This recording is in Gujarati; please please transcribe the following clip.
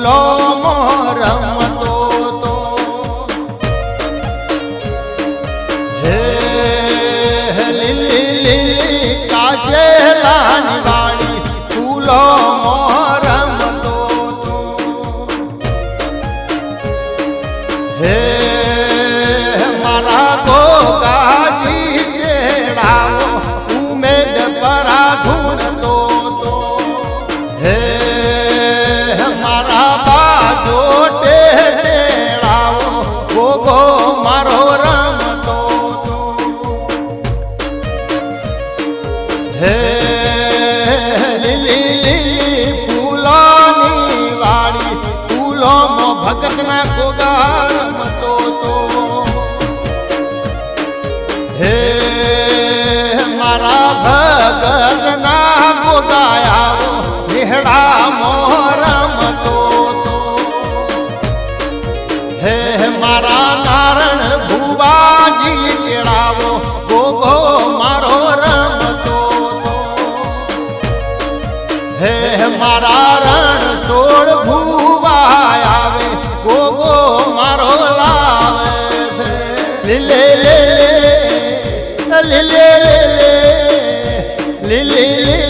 ફૂલો રમતો તો. હે લીલી લીલી કાશેલાની વાળી ફૂલો રમતો તો. હે મારા બાજો ગોગો રમતો લીલી લીલી વાડી ફૂલોમાં ભગતના ગોગાર મતો તો મારા ભગતના મારા કારણ ભુવાજી કેળાવો ગોગો મારો રમતો હે મારા રણ સોળ ભુવા આવે ગોગો મારો લાવે છે. લીલે લીલે લીલે, લીલી લીલી